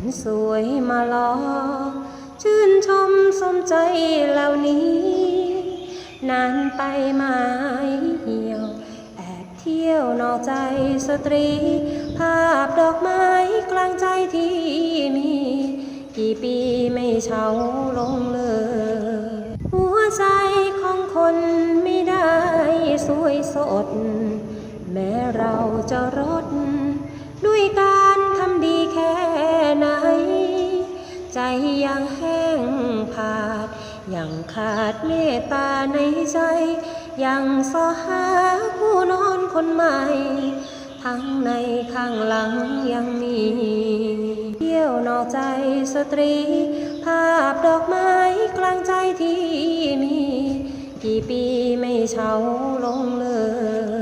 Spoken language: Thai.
นสวยมาลอ ชื่นชมสมใจเหล่านี้ นานไปไม้เหี่ยว แอบเที่ยวนอกใจสตรี ภาพดอกไม้กลางใจที่มี กี่ปีไม่เฉาลงเลย หัวใจของคนไม่ได้สวยสด แม้เราจะรด ใจยังแห้งผาด ยังขาดเมตตาในใจ ยังสอหาผู้นอนคนใหม่ ทั้งในข้างหลังยังมี เที่ยวนอกใจสตรี ภาพดอกไม้กลางใจที่มี กี่ปีไม่เฉาลงเลย